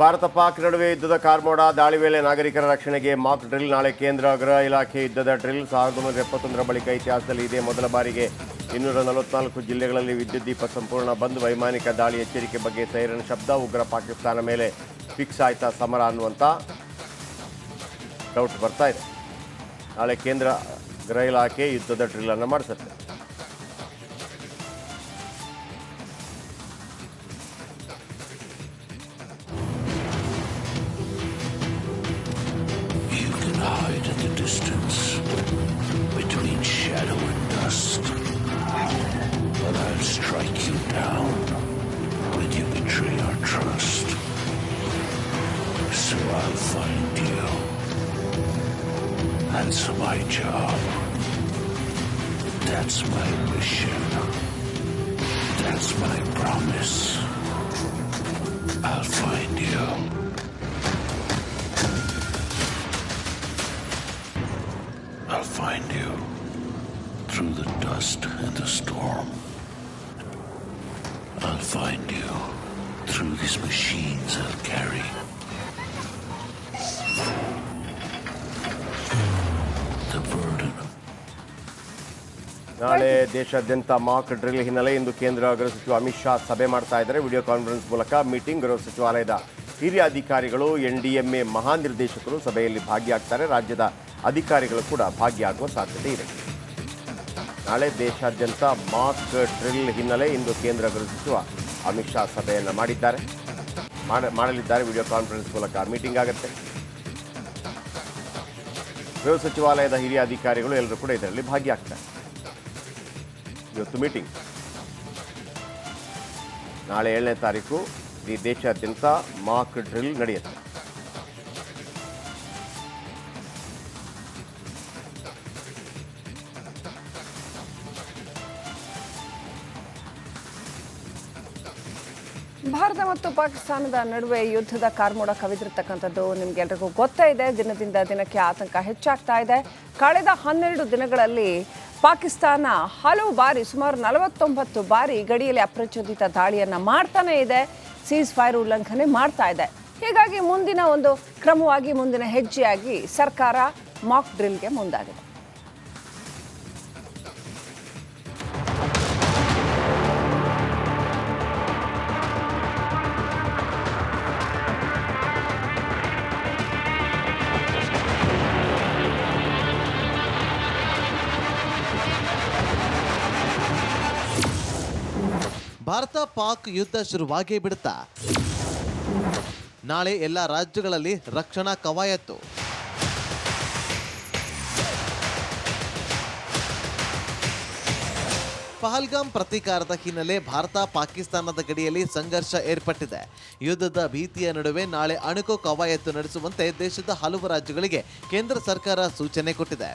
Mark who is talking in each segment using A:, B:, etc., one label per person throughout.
A: ಭಾರತ ಪಾಕ್ ನಡುವೆ ಯುದ್ಧದ ಕಾರ್ಮೋಡ ದಾಳಿ ವೇಳೆ ನಾಗರಿಕರ ರಕ್ಷಣೆಗೆ ಮಾಕ್ ಡ್ರಿಲ್, ನಾಳೆ ಕೇಂದ್ರ ಗೃಹ ಇಲಾಖೆ ಯುದ್ಧದ ಡ್ರಿಲ್. ಸಾವಿರದ ಒಂಬೈನೂರ ಎಪ್ಪತ್ತೊಂದರ ಬಳಿಕ ಇತಿಹಾಸದಲ್ಲಿ ಇದೇ ಮೊದಲ ಬಾರಿಗೆ ಇನ್ನೂರ ನಲವತ್ನಾಲ್ಕು ಜಿಲ್ಲೆಗಳಲ್ಲಿ ವಿದ್ಯುತ್ ದೀಪ ಸಂಪೂರ್ಣ ಬಂದ್. ವೈಮಾನಿಕ ದಾಳಿ ಎಚ್ಚರಿಕೆ ಬಗ್ಗೆ ಸೈರನ್ ಶಬ್ದ. ಉಗ್ರ ಪಾಕಿಸ್ತಾನ ಮೇಲೆ ಫಿಕ್ಸ್ ಆಯ್ತಾ ಸಮರ ಅನ್ನುವಂಥ ಡೌಟ್ ಬರ್ತಾ ಇದೆ. ನಾಳೆ ಕೇಂದ್ರ ಗೃಹ ಇಲಾಖೆ ಯುದ್ಧದ ಡ್ರಿಲ್ ಅನ್ನು ಮಾಡಿಸುತ್ತೆ.
B: Answer my job. That's my mission. That's my promise. I'll find you. I'll find you through the dust and the storm. I'll find you through these machines I'll carry.
A: ನಾಳೆ ದೇಶಾದ್ಯಂತ ಮಾಕ್ ಡ್ರಿಲ್ ಹಿನ್ನೆಲೆ ಇಂದು ಕೇಂದ್ರ ಗೃಹ ಸಚಿವ ಅಮಿತ್ ಶಾ ಸಭೆ ಮಾಡ್ತಾ ಇದ್ದಾರೆ. Video conference ಮೂಲಕ ಮೀಟಿಂಗ್ ಗೃಹ ಸಚಿವಾಲಯದ ಹಿರಿಯ ಅಧಿಕಾರಿಗಳು ಎನ್ ಡಿ ಎಂಎ ಮಹಾನಿರ್ದೇಶಕರು ಸಭೆಯಲ್ಲಿ ಭಾಗಿಯಾಗ್ತಾರೆ. ರಾಜ್ಯದ ಅಧಿಕಾರಿಗಳು ಕೂಡ ಭಾಗಿಯಾಗುವ ಸಾಧ್ಯತೆ ಇದೆ. ನಾಳೆ ದೇಶಾದ್ಯಂತ ಮಾಕ್ ಡ್ರಿಲ್ ಹಿನ್ನೆಲೆ ಇಂದು ಕೇಂದ್ರ ಗೃಹ ಸಚಿವ ಅಮಿತ್ ಶಾ ಸಭೆಯನ್ನು ಮಾಡಿದ್ದಾರೆ. ಮಾಡ- ಮಾಡಲಿದ್ದಾರೆ. ವಿಡಿಯೋ ಕಾನ್ಫರೆನ್ಸ್ ಮೂಲಕ ಮೀಟಿಂಗ್ ಆಗುತ್ತೆ. ಗೃಹ ಸಚಿವಾಲಯದ ಹಿರಿಯ ಅಧಿಕಾರಿಗಳು ಎಲ್ಲರೂ ಕೂಡ ಇದರಲ್ಲಿ ಭಾಗಿಯಾಗ್ತಾರೆ. ಇವತ್ತು ಮೀಟಿಂಗ್ ನಾಳೆ ಏಳನೇ ತಾರೀಕು ಈ ದೇಶಾದ್ಯಂತ ಮಾಕ್ ಡ್ರಿಲ್ ನಡೆಯುತ್ತೆ.
C: ಭಾರತ ಮತ್ತು ಪಾಕಿಸ್ತಾನದ ನಡುವೆ ಯುದ್ಧದ ಕಾರ್ಮೋಡ ಕವಿದಿರ್ತಕ್ಕಂಥದ್ದು ನಿಮ್ಗೆಲ್ರಿಗೂ ಗೊತ್ತೇ ಇದೆ. ದಿನದಿಂದ ದಿನಕ್ಕೆ ಆತಂಕ ಹೆಚ್ಚಾಗ್ತಾ ಇದೆ. ಕಳೆದ ಹನ್ನೆರಡು ದಿನಗಳಲ್ಲಿ ಪಾಕಿಸ್ತಾನ ಹಲವು ಬಾರಿ ಸುಮಾರು ನಲವತ್ತೊಂಬತ್ತು ಬಾರಿ ಗಡಿಯಲ್ಲಿ ಅಪ್ರಚೋದಿತ ದಾಳಿಯನ್ನು ಮಾಡ್ತಾನೇ ಇದೆ. ಸೀಸ್ ಫೈರ್ ಉಲ್ಲಂಘನೆ ಮಾಡ್ತಾ ಇದೆ. ಹೀಗಾಗಿ ಮುಂದಿನ ಒಂದು ಕ್ರಮವಾಗಿ, ಮುಂದಿನ ಹೆಜ್ಜೆಯಾಗಿ ಸರ್ಕಾರ ಮಾಕ್ ಡ್ರಿಲ್ಗೆ ಮುಂದಾಗಿದೆ.
D: ಭಾರತ ಪಾಕ್ ಯುದ್ಧ ಶುರುವಾಗೇ ಬಿಡುತ್ತಾ. ನಾಳೆ ಎಲ್ಲ ರಾಜ್ಯಗಳಲ್ಲಿ ರಕ್ಷಣಾ ಕವಾಯತ್ತು. ಪಹಲ್ಗಾಮ್ ಪ್ರತೀಕಾರದ ಹಿನ್ನೆಲೆ ಭಾರತ ಪಾಕಿಸ್ತಾನದ ಗಡಿಯಲ್ಲಿ ಸಂಘರ್ಷ ಏರ್ಪಟ್ಟಿದೆ. ಯುದ್ಧದ ಭೀತಿಯ ನಡುವೆ ನಾಳೆ ಅಣುಕು ಕವಾಯತ್ತು ನಡೆಸುವಂತೆ ದೇಶದ ಹಲವು ರಾಜ್ಯಗಳಿಗೆ ಕೇಂದ್ರ ಸರ್ಕಾರ ಸೂಚನೆ ಕೊಟ್ಟಿದೆ.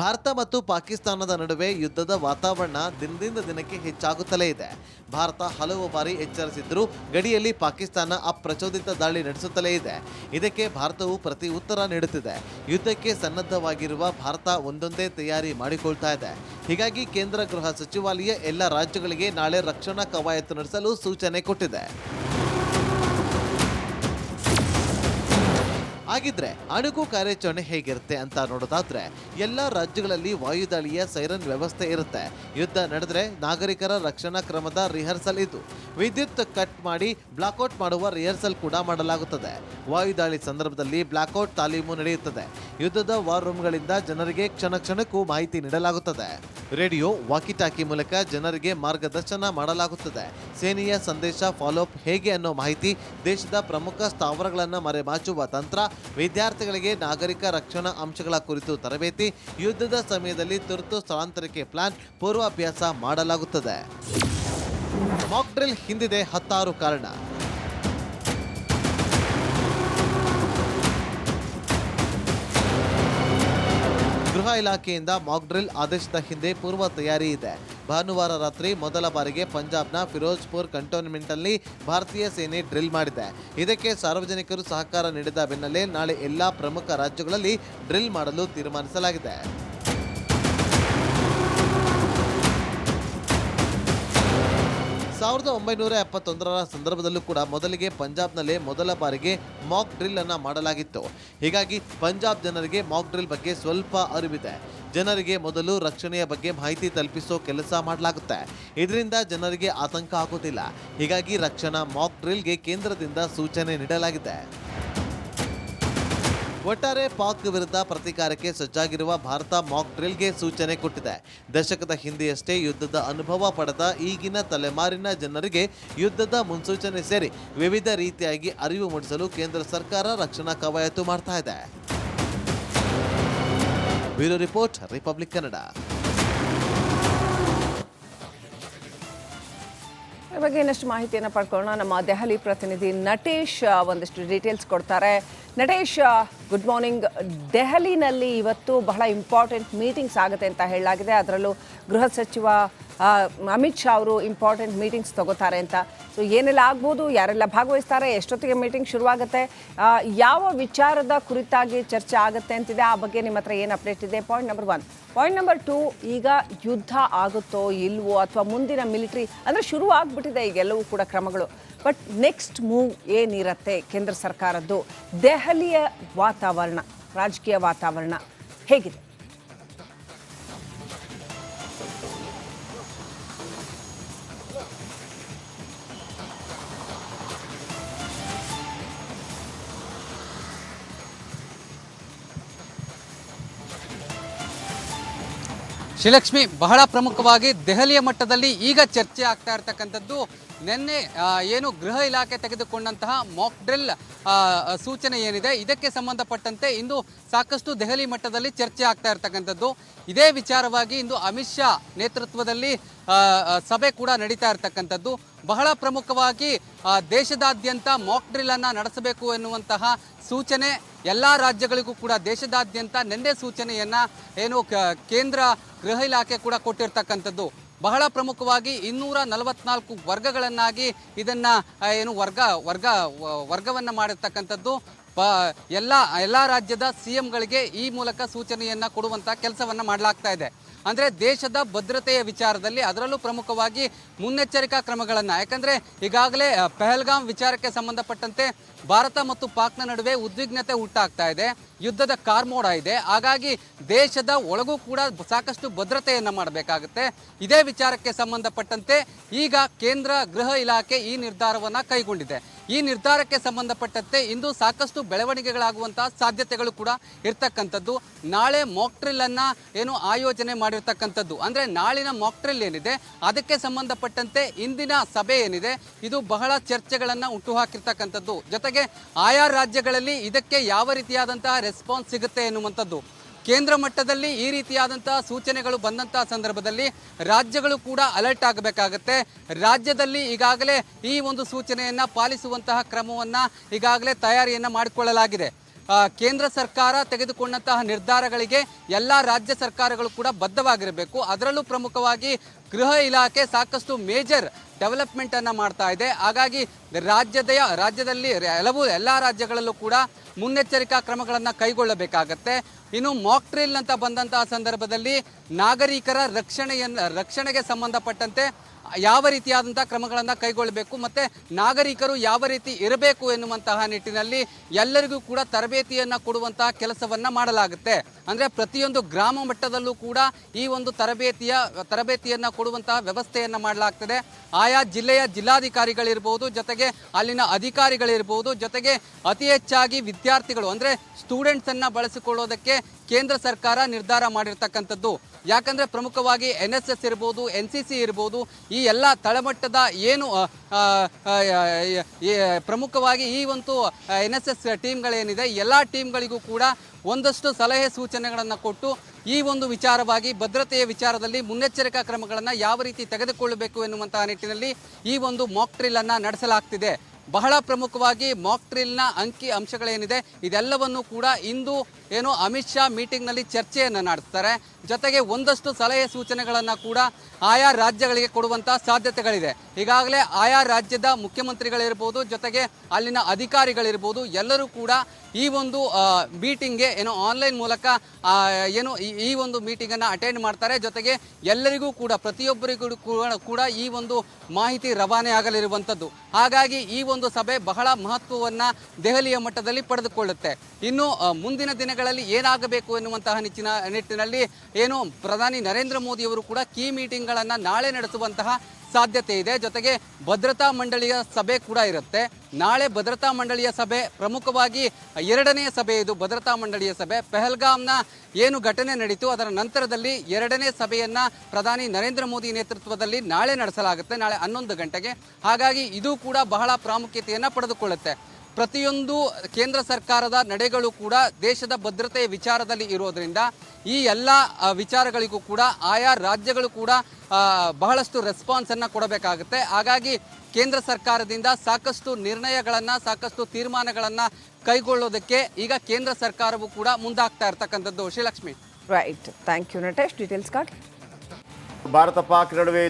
D: ಭಾರತ ಮತ್ತು ಪಾಕಿಸ್ತಾನದ ನಡುವೆ ಯುದ್ಧದ ವಾತಾವರಣ ದಿನದಿಂದ ದಿನಕ್ಕೆ ಹೆಚ್ಚಾಗುತ್ತಲೇ ಇದೆ. ಭಾರತ ಹಲವು ಬಾರಿ ಎಚ್ಚರಿಸಿದ್ರೂ ಗಡಿಯಲ್ಲಿ ಪಾಕಿಸ್ತಾನ ಅಪ್ರಚೋದಿತ ದಾಳಿ ನಡೆಸುತ್ತಲೇ ಇದೆ. ಇದಕ್ಕೆ ಭಾರತವು ಪ್ರತಿ ಉತ್ತರ ನೀಡುತ್ತಿದೆ. ಯುದ್ಧಕ್ಕೆ ಸನ್ನದ್ಧವಾಗಿರುವ ಭಾರತ ಒಂದೊಂದೇ ತಯಾರಿ ಮಾಡಿಕೊಳ್ತಾ ಇದೆ. ಹೀಗಾಗಿ ಕೇಂದ್ರ ಗೃಹ ಸಚಿವಾಲಯ ಎಲ್ಲ ರಾಜ್ಯಗಳಿಗೆ ನಾಳೆ ರಕ್ಷಣಾ ಕವಾಯತು ನಡೆಸಲು ಸೂಚನೆ ಕೊಟ್ಟಿದೆ. ಹಾಗಿದ್ರೆ ಅಣುಕು ಕಾರ್ಯಾಚರಣೆ ಹೇಗಿರುತ್ತೆ ಅಂತ ನೋಡೋದಾದ್ರೆ ಎಲ್ಲ ರಾಜ್ಯಗಳಲ್ಲಿ ವಾಯುದಾಳಿಯ ಸೈರನ್ ವ್ಯವಸ್ಥೆ ಇರುತ್ತೆ. ಯುದ್ಧ ನಡೆದ್ರೆ ನಾಗರಿಕರ ರಕ್ಷಣಾ ಕ್ರಮದ ರಿಹರ್ಸಲ್ ಇದು. ವಿದ್ಯುತ್ ಕಟ್ ಮಾಡಿ ಬ್ಲಾಕ್ಔಟ್ ಮಾಡುವ ರಿಹರ್ಸಲ್ ಕೂಡ ಮಾಡಲಾಗುತ್ತದೆ. ವಾಯುದಾಳಿ ಸಂದರ್ಭದಲ್ಲಿ ಬ್ಲಾಕ್ಔಟ್ ತಾಲೀಮು ನಡೆಯುತ್ತದೆ. ಯುದ್ಧದ ವಾರ್ ರೂಮ್ಗಳಿಂದ ಜನರಿಗೆ ಕ್ಷಣ ಕ್ಷಣಕ್ಕೂ ಮಾಹಿತಿ ನೀಡಲಾಗುತ್ತದೆ. ರೇಡಿಯೋ ವಾಕಿಟಾಕಿ ಮೂಲಕ ಜನರಿಗೆ ಮಾರ್ಗದರ್ಶನ ಮಾಡಲಾಗುತ್ತದೆ. ಸೇನೆಯ ಸಂದೇಶ ಫಾಲೋಅಪ್ ಹೇಗೆ ಅನ್ನೋ ಮಾಹಿತಿ ದೇಶದ ಪ್ರಮುಖ ಸ್ಥಾವರಗಳನ್ನು ಮರೆಮಾಚುವ ತಂತ್ರ, ವಿದ್ಯಾರ್ಥಿಗಳಿಗೆ ನಾಗರಿಕ ರಕ್ಷಣಾ ಅಂಶಗಳ ಕುರಿತು ತರಬೇತಿ, ಯುದ್ಧದ ಸಮಯದಲ್ಲಿ ತುರ್ತು ಸ್ಥಳಾಂತರಕ್ಕೆ ಪ್ಲಾನ್ ಪೂರ್ವಾಭ್ಯಾಸ ಮಾಡಲಾಗುತ್ತದೆ. ಮಾಕ್ ಡ್ರಿಲ್ ಹಿಂದಿದೆ ಹತ್ತಾರು ಕಾರಣ. ಗೃಹ ಇಲಾಖೆಯಿಂದ ಮಾಕ್ ಡ್ರಿಲ್ ಆದೇಶದ ಹಿಂದೆ ಪೂರ್ವ ತಯಾರಿ ಇದೆ. ಭಾನುವಾರ ರಾತ್ರಿ ಮೊದಲ ಬಾರಿಗೆ ಪಂಜಾಬ್ನ ಫಿರೋಜ್ಪುರ್ ಕಂಟೋನ್ಮೆಂಟ್ನಲ್ಲಿ ಭಾರತೀಯ ಸೇನೆ ಡ್ರಿಲ್ ಮಾಡಿದೆ. ಇದಕ್ಕೆ ಸಾರ್ವಜನಿಕರು ಸಹಕಾರ ನೀಡಿದ ಬೆನ್ನಲ್ಲೇ ನಾಳೆ ಎಲ್ಲಾ ಪ್ರಮುಖ ರಾಜ್ಯಗಳಲ್ಲಿ ಡ್ರಿಲ್ ಮಾಡಲು ತೀರ್ಮಾನಿಸಲಾಗಿದೆ. ಸಾವಿರದ ಒಂಬೈನೂರ ಎಪ್ಪತ್ತೊಂದರ ಸಂದರ್ಭದಲ್ಲೂ ಕೂಡ ಮೊದಲಿಗೆ ಪಂಜಾಬ್ನಲ್ಲಿ ಮೊದಲ ಬಾರಿಗೆ ಮಾಕ್ ಡ್ರಿಲ್ ಅನ್ನು ಮಾಡಲಾಗಿತ್ತು. ಹೀಗಾಗಿ ಪಂಜಾಬ್ ಜನರಿಗೆ ಮಾಕ್ ಡ್ರಿಲ್ ಬಗ್ಗೆ ಸ್ವಲ್ಪ ಅರಿವಿದೆ. ಜನರಿಗೆ ಮೊದಲು ರಕ್ಷಣೆಯ ಬಗ್ಗೆ ಮಾಹಿತಿ ತಲುಪಿಸೋ ಕೆಲಸ ಮಾಡಲಾಗುತ್ತೆ. ಇದರಿಂದ ಜನರಿಗೆ ಆತಂಕ ಆಗೋದಿಲ್ಲ ಹೀಗಾಗಿ ರಕ್ಷಣಾ ಮಾಕ್ ಡ್ರಿಲ್ಗೆ ಕೇಂದ್ರದಿಂದ ಸೂಚನೆ ನೀಡಲಾಗಿದೆ. ಒಟ್ಟಾರೆ ಪಾಕ್ ವಿರುದ್ಧ ಪ್ರತೀಕಾರಕ್ಕೆ ಸಜ್ಜಾಗಿರುವ ಭಾರತ ಮಾಕ್ ಡ್ರಿಲ್ಗೆ ಸೂಚನೆ ಕೊಟ್ಟಿದೆ. ದಶಕದ ಹಿಂದೆಯಷ್ಟೇ ಯುದ್ಧದ ಅನುಭವ ಪಡೆದ ಈಗಿನ ತಲೆಮಾರಿನ ಜನರಿಗೆ ಯುದ್ಧದ ಮುನ್ಸೂಚನೆ ಸೇರಿ ವಿವಿಧ ರೀತಿಯಾಗಿ ಅರಿವು ಮೂಡಿಸಲು ಕೇಂದ್ರ ಸರ್ಕಾರ ರಕ್ಷಣಾ ಕವಾಯತು ಮಾಡ್ತಾ ಇದೆ. Bureau report, Republic Kannada.
C: ಬಗ್ಗೆ ಇನ್ನಷ್ಟು ಮಾಹಿತಿಯನ್ನು ಪಡ್ಕೊಳ್ಳೋಣ. ನಮ್ಮ ದೆಹಲಿ ಪ್ರತಿನಿಧಿ ನಟೇಶ್ ಒಂದಿಷ್ಟು ಡೀಟೇಲ್ಸ್ ಕೊಡ್ತಾರೆ. ನಟೇಶ್ ಗುಡ್ ಮಾರ್ನಿಂಗ್ ದೆಹಲಿನಲ್ಲಿ ಇವತ್ತು ಬಹಳ ಇಂಪಾರ್ಟೆಂಟ್ ಮೀಟಿಂಗ್ಸ್ ಆಗುತ್ತೆ ಅಂತ ಹೇಳಲಾಗಿದೆ. ಅದರಲ್ಲೂ ಗೃಹ ಸಚಿವ ಅಮಿತ್ ಶಾ ಅವರು ಇಂಪಾರ್ಟೆಂಟ್ ಮೀಟಿಂಗ್ಸ್ ತಗೋತಾರೆ ಅಂತ. ಸೊ ಏನೆಲ್ಲ ಆಗ್ಬೋದು, ಯಾರೆಲ್ಲ ಭಾಗವಹಿಸ್ತಾರೆ, ಎಷ್ಟೊತ್ತಿಗೆ ಮೀಟಿಂಗ್ ಶುರುವಾಗುತ್ತೆ ಯಾವ ವಿಚಾರದ ಕುರಿತಾಗಿ ಚರ್ಚೆ ಆಗುತ್ತೆ ಅಂತಿದೆ, ಆ ಬಗ್ಗೆ ನಿಮ್ಮ ಹತ್ರ ಏನು ಅಪ್ಡೇಟ್ ಇದೆ? Point number one point number two ಈಗ ಯುದ್ಧ ಆಗುತ್ತೋ ಇಲ್ವೋ ಅಥವಾ ಮುಂದಿನ ಮಿಲಿಟರಿ ಅಂದರೆ ಶುರು ಆಗಿಬಿಟ್ಟಿದೆ ಈಗ ಎಲ್ಲವೂ ಕೂಡ ಕ್ರಮಗಳು. ಬಟ್ ನೆಕ್ಸ್ಟ್ ಮೂವ್ ಏನಿರತ್ತೆ ಕೇಂದ್ರ ಸರ್ಕಾರದ್ದು? ದೆಹಲಿಯ ವಾತಾವರಣ, ರಾಜಕೀಯ ವಾತಾವರಣ ಹೇಗಿದೆ?
E: ಶ್ರೀಲಕ್ಷ್ಮಿ ಬಹಳ ಪ್ರಮುಖವಾಗಿ ದೆಹಲಿಯ ಮಟ್ಟದಲ್ಲಿ ಈಗ ಚರ್ಚೆ ಆಗ್ತಾ ಇರ್ತಕ್ಕಂಥದ್ದು. ನಿನ್ನೆ ಏನು ಗೃಹ ಇಲಾಖೆ ತೆಗೆದುಕೊಂಡಂತಹ ಮಾಕ್ ಡ್ರಿಲ್ ಸೂಚನೆ ಏನಿದೆ, ಇದಕ್ಕೆ ಸಂಬಂಧಪಟ್ಟಂತೆ ಇಂದು ಸಾಕಷ್ಟು ದೆಹಲಿ ಮಟ್ಟದಲ್ಲಿ ಚರ್ಚೆ ಆಗ್ತಾ ಇರ್ತಕ್ಕಂಥದ್ದು. ಇದೇ ವಿಚಾರವಾಗಿ ಇಂದು ಅಮಿತ್ ಶಾ ನೇತೃತ್ವದಲ್ಲಿ ಸಭೆ ಕೂಡ ನಡೀತಾ ಇರ್ತಕ್ಕಂಥದ್ದು. ಬಹಳ ಪ್ರಮುಖವಾಗಿ ದೇಶದಾದ್ಯಂತ ಮಾಕ್ ಡ್ರಿಲ್ ಅನ್ನ ನಡೆಸಬೇಕು ಎನ್ನುವಂತಹ ಸೂಚನೆ ಎಲ್ಲ ರಾಜ್ಯಗಳಿಗೂ ಕೂಡ ದೇಶದಾದ್ಯಂತ ನಿನ್ನೆ ಸೂಚನೆಯನ್ನು ಏನು ಕೇಂದ್ರ ಗೃಹ ಇಲಾಖೆ ಕೂಡ ಕೊಟ್ಟಿರ್ತಕ್ಕಂಥದ್ದು. ಬಹಳ ಪ್ರಮುಖವಾಗಿ ಇನ್ನೂರ ನಲವತ್ನಾಲ್ಕು ವರ್ಗಗಳನ್ನಾಗಿ ಇದನ್ನ ಏನು ವರ್ಗ ವರ್ಗ ವರ್ಗವನ್ನು ಮಾಡಿರ್ತಕ್ಕಂಥದ್ದು. ಪ ಎಲ್ಲ ಎಲ್ಲ ರಾಜ್ಯದ ಸಿ ಎಂಗಳಿಗೆ ಈ ಮೂಲಕ ಸೂಚನೆಯನ್ನು ಕೊಡುವಂಥ ಕೆಲಸವನ್ನು ಮಾಡಲಾಗ್ತಾ ಇದೆ. ಅಂದ್ರೆ ದೇಶದ ಭದ್ರತೆಯ ವಿಚಾರದಲ್ಲಿ ಅದರಲ್ಲೂ ಪ್ರಮುಖವಾಗಿ ಮುನ್ನೆಚ್ಚರಿಕಾ ಕ್ರಮಗಳನ್ನು. ಯಾಕಂದರೆ ಈಗಾಗಲೇ ಪೆಹಲ್ಗಾಮ್ ವಿಚಾರಕ್ಕೆ ಸಂಬಂಧಪಟ್ಟಂತೆ ಭಾರತ ಮತ್ತು ಪಾಕ್ನ ನಡುವೆ ಉದ್ವಿಗ್ನತೆ ಉಂಟಾಗ್ತಾ ಇದೆ. ಯುದ್ಧದ ಕಾರ್ಮೋಡ ಇದೆ. ಹಾಗಾಗಿ ದೇಶದ ಒಳಗೂ ಕೂಡ ಸಾಕಷ್ಟು ಭದ್ರತೆಯನ್ನು ಮಾಡಬೇಕಾಗುತ್ತೆ. ಇದೇ ವಿಚಾರಕ್ಕೆ ಸಂಬಂಧಪಟ್ಟಂತೆ ಈಗ ಕೇಂದ್ರ ಗೃಹ ಇಲಾಖೆ ಈ ನಿರ್ಧಾರವನ್ನು ಕೈಗೊಂಡಿದೆ. ಈ ನಿರ್ಧಾರಕ್ಕೆ ಸಂಬಂಧಪಟ್ಟಂತೆ ಇಂದು ಸಾಕಷ್ಟು ಬೆಳವಣಿಗೆಗಳಾಗುವಂತಹ ಸಾಧ್ಯತೆಗಳು ಕೂಡ ಇರ್ತಕ್ಕಂಥದ್ದು. ನಾಳೆ ಮಾಕ್ಟ್ರಿಲ್ ಅನ್ನ ಏನು ಆಯೋಜನೆ ಮಾಡಿರ್ತಕ್ಕಂಥದ್ದು. ಅಂದ್ರೆ ನಾಳಿನ ಮಾಕ್ಟ್ರಿಲ್ ಏನಿದೆ, ಅದಕ್ಕೆ ಸಂಬಂಧಪಟ್ಟಂತೆ ಇಂದಿನ ಸಭೆ ಏನಿದೆ, ಇದು ಬಹಳ ಚರ್ಚೆಗಳನ್ನ ಹುಟ್ಟು ಹಾಕಿರ್ತಕ್ಕಂಥದ್ದು. ಜೊತೆಗೆ ಆಯಾ ರಾಜ್ಯಗಳಲ್ಲಿ ಇದಕ್ಕೆ ಯಾವ ರೀತಿಯಾದಂತಹ ರೆಸ್ಪಾನ್ಸ್ ಸಿಗುತ್ತೆ ಎನ್ನುವಂಥದ್ದು. ಕೇಂದ್ರ ಮಟ್ಟದಲ್ಲಿ ಈ ರೀತಿಯಾದಂತಹ ಸೂಚನೆಗಳು ಬಂದಂತಹ ಸಂದರ್ಭದಲ್ಲಿ ರಾಜ್ಯಗಳು ಕೂಡ ಅಲರ್ಟ್ ಆಗಬೇಕಾಗತ್ತೆ. ರಾಜ್ಯದಲ್ಲಿ ಈಗಾಗಲೇ ಈ ಒಂದು ಸೂಚನೆಯನ್ನ ಪಾಲಿಸುವಂತಹ ಕ್ರಮವನ್ನ ಈಗಾಗಲೇ ತಯಾರಿಯನ್ನ ಮಾಡಿಕೊಳ್ಳಲಾಗಿದೆ. ಕೇಂದ್ರ ಸರ್ಕಾರ ತೆಗೆದುಕೊಂಡಂತಹ ನಿರ್ಧಾರಗಳಿಗೆ ಎಲ್ಲ ರಾಜ್ಯ ಸರ್ಕಾರಗಳು ಕೂಡ ಬದ್ಧವಾಗಿರಬೇಕು. ಅದರಲ್ಲೂ ಪ್ರಮುಖವಾಗಿ ಗೃಹ ಇಲಾಖೆ ಸಾಕಷ್ಟು ಮೇಜರ್ ಡೆವಲಪ್ಮೆಂಟ್ ಅನ್ನ ಮಾಡ್ತಾ ಇದೆ. ಹಾಗಾಗಿ ರಾಜ್ಯದ ರಾಜ್ಯದಲ್ಲಿ ಹಲವು ಎಲ್ಲ ರಾಜ್ಯಗಳಲ್ಲೂ ಕೂಡ ಮುನ್ನೆಚ್ಚರಿಕಾ ಕ್ರಮಗಳನ್ನು ಕೈಗೊಳ್ಳಬೇಕಾಗತ್ತೆ. ಇನ್ನು ಮಾಕ್ ಡ್ರಿಲ್ ಅಂತ ಬಂದಂತಹ ಸಂದರ್ಭದಲ್ಲಿ ನಾಗರಿಕರ ರಕ್ಷಣೆಯನ್ನು, ರಕ್ಷಣೆಗೆ ಸಂಬಂಧಪಟ್ಟಂತೆ ಯಾವ ರೀತಿಯಾದಂಥ ಕ್ರಮಗಳನ್ನು ಕೈಗೊಳ್ಳಬೇಕು ಮತ್ತು ನಾಗರಿಕರು ಯಾವ ರೀತಿ ಇರಬೇಕು ಎನ್ನುವಂತಹ ನಿಟ್ಟಿನಲ್ಲಿ ಎಲ್ಲರಿಗೂ ಕೂಡ ತರಬೇತಿಯನ್ನು ಕೊಡುವಂತಹ ಕೆಲಸವನ್ನು ಮಾಡಲಾಗುತ್ತೆ. ಅಂದರೆ ಪ್ರತಿಯೊಂದು ಗ್ರಾಮ ಮಟ್ಟದಲ್ಲೂ ಕೂಡ ಈ ಒಂದು ತರಬೇತಿಯ, ತರಬೇತಿಯನ್ನು ಕೊಡುವಂತಹ ವ್ಯವಸ್ಥೆಯನ್ನು ಮಾಡಲಾಗ್ತದೆ. ಆಯಾ ಜಿಲ್ಲೆಯ ಜಿಲ್ಲಾಧಿಕಾರಿಗಳಿರ್ಬೋದು, ಜೊತೆಗೆ ಅಲ್ಲಿನ ಅಧಿಕಾರಿಗಳಿರ್ಬೋದು, ಜೊತೆಗೆ ಅತಿ ಹೆಚ್ಚಾಗಿ ವಿದ್ಯಾರ್ಥಿಗಳು, ಅಂದರೆ ಸ್ಟೂಡೆಂಟ್ಸನ್ನು ಬಳಸಿಕೊಳ್ಳೋದಕ್ಕೆ ಕೇಂದ್ರ ಸರ್ಕಾರ ನಿರ್ಧಾರ ಮಾಡಿರ್ತಕ್ಕಂಥದ್ದು. ಯಾಕಂದ್ರೆ ಪ್ರಮುಖವಾಗಿ ಎನ್ ಎಸ್ ಎಸ್ ಇರ್ಬೋದು ಎನ್ ಸಿ ಸಿ ಇರ್ಬೋದು, ಈ ಎಲ್ಲ ತಳಮಟ್ಟದ ಏನು ಪ್ರಮುಖವಾಗಿ ಈ ಒಂದು ಎನ್ ಎಸ್ ಎಸ್ ಟೀಮ್ಗಳೇನಿದೆ ಎಲ್ಲ ಟೀಮ್ಗಳಿಗೂ ಕೂಡ ಒಂದಷ್ಟು ಸಲಹೆ ಸೂಚನೆಗಳನ್ನು ಕೊಟ್ಟು ಈ ಒಂದು ವಿಚಾರವಾಗಿ ಭದ್ರತೆಯ ವಿಚಾರದಲ್ಲಿ ಮುನ್ನೆಚ್ಚರಿಕಾ ಕ್ರಮಗಳನ್ನು ಯಾವ ರೀತಿ ತೆಗೆದುಕೊಳ್ಳಬೇಕು ಎನ್ನುವಂತಹ ನಿಟ್ಟಿನಲ್ಲಿ ಈ ಒಂದು ಮಾಕ್ ಡ್ರಿಲ್ ಅನ್ನು ನಡೆಸಲಾಗ್ತಿದೆ. ಬಹಳ ಪ್ರಮುಖವಾಗಿ ಮಾಕ್ ಡ್ರಿಲ್ನ ಅಂಕಿ ಅಂಶಗಳೇನಿದೆ, ಇದೆಲ್ಲವನ್ನು ಕೂಡ ಇಂದು ಏನು ಅಮಿತ್ ಶಾ ಮೀಟಿಂಗ್ನಲ್ಲಿ ಚರ್ಚೆಯನ್ನು ನಡೆಸ್ತಾರೆ. ಜೊತೆಗೆ ಒಂದಷ್ಟು ಸಲಹೆ ಸೂಚನೆಗಳನ್ನು ಕೂಡ ಆಯಾ ರಾಜ್ಯಗಳಿಗೆ ಕೊಡುವಂಥ ಸಾಧ್ಯತೆಗಳಿದೆ. ಈಗಾಗಲೇ ಆಯಾ ರಾಜ್ಯದ ಮುಖ್ಯಮಂತ್ರಿಗಳಿರ್ಬೋದು, ಜೊತೆಗೆ ಅಲ್ಲಿನ ಅಧಿಕಾರಿಗಳಿರ್ಬೋದು, ಎಲ್ಲರೂ ಕೂಡ ಈ ಒಂದು ಮೀಟಿಂಗ್ಗೆ ಏನೋ ಆನ್ಲೈನ್ ಮೂಲಕ ಏನು ಈ- ಒಂದು ಮೀಟಿಂಗನ್ನು ಅಟೆಂಡ್ ಮಾಡ್ತಾರೆ. ಜೊತೆಗೆ ಎಲ್ಲರಿಗೂ ಕೂಡ, ಪ್ರತಿಯೊಬ್ಬರಿಗೂ ಕೂಡ ಕೂಡ ಈ ಒಂದು ಮಾಹಿತಿ ರವಾನೆ ಆಗಲಿರುವಂಥದ್ದು. ಹಾಗಾಗಿ ಈ ಒಂದು ಸಭೆ ಬಹಳ ಮಹತ್ವವನ್ನು ದೆಹಲಿಯ ಮಟ್ಟದಲ್ಲಿ ಪಡೆದುಕೊಳ್ಳುತ್ತೆ. ಇನ್ನು ಮುಂದಿನ ದಿನಗಳಲ್ಲಿ ಏನಾಗಬೇಕು ಎನ್ನುವಂತಹ ನಿಚ್ಚಿನ, ನಿಟ್ಟಿನಲ್ಲಿ ಏನು ಪ್ರಧಾನಿ ನರೇಂದ್ರ ಮೋದಿಯವರು ಕೂಡ ಕೀ ಮೀಟಿಂಗ್ಗಳನ್ನು ನಾಳೆ ನಡೆಸುವಂತಹ ಸಾಧ್ಯತೆ ಇದೆ. ಜೊತೆಗೆ ಭದ್ರತಾ ಮಂಡಳಿಯ ಸಭೆ ಕೂಡ ಇರುತ್ತೆ. ನಾಳೆ ಭದ್ರತಾ ಮಂಡಳಿಯ ಸಭೆ, ಪ್ರಮುಖವಾಗಿ ಎರಡನೇ ಸಭೆ ಇದು, ಭದ್ರತಾ ಮಂಡಳಿಯ ಸಭೆ. ಪೆಹಲ್ಗಾಮ್ನ ಏನು ಘಟನೆ ನಡೀತು, ಅದರ ನಂತರದಲ್ಲಿ ಎರಡನೇ ಸಭೆಯನ್ನ ಪ್ರಧಾನಿ ನರೇಂದ್ರ ಮೋದಿ ನೇತೃತ್ವದಲ್ಲಿ ನಾಳೆ ನಡೆಸಲಾಗುತ್ತೆ, ನಾಳೆ ಹನ್ನೊಂದು ಗಂಟೆಗೆ. ಹಾಗಾಗಿ ಇದು ಕೂಡ ಬಹಳ ಪ್ರಾಮುಖ್ಯತೆಯನ್ನು ಪಡೆದುಕೊಳ್ಳುತ್ತೆ. ಪ್ರತಿಯೊಂದು ಕೇಂದ್ರ ಸರ್ಕಾರದ ನಡೆಗಳು ಕೂಡ ದೇಶದ ಭದ್ರತೆಯ ವಿಚಾರದಲ್ಲಿ ಇರೋದ್ರಿಂದ ಈ ಎಲ್ಲ ವಿಚಾರಗಳಿಗೂ ಕೂಡ ಆಯಾ ರಾಜ್ಯಗಳು ಕೂಡ ಬಹಳಷ್ಟು ರೆಸ್ಪಾನ್ಸನ್ನು ಕೊಡಬೇಕಾಗುತ್ತೆ. ಹಾಗಾಗಿ ಕೇಂದ್ರ ಸರ್ಕಾರದಿಂದ ಸಾಕಷ್ಟು ನಿರ್ಣಯಗಳನ್ನು ಸಾಕಷ್ಟು ತೀರ್ಮಾನಗಳನ್ನು ಕೈಗೊಳ್ಳೋದಕ್ಕೆ ಈಗ ಕೇಂದ್ರ ಸರ್ಕಾರವು ಕೂಡ ಮುಂದಾಗ್ತಾ ಇರ್ತಕ್ಕಂಥದ್ದು Srilakshmi.
C: Right thank you Natesh ಡೀಟೇಲ್ಸ್ಗಾಗಿ
A: Bharat Pak ನಡುವೆ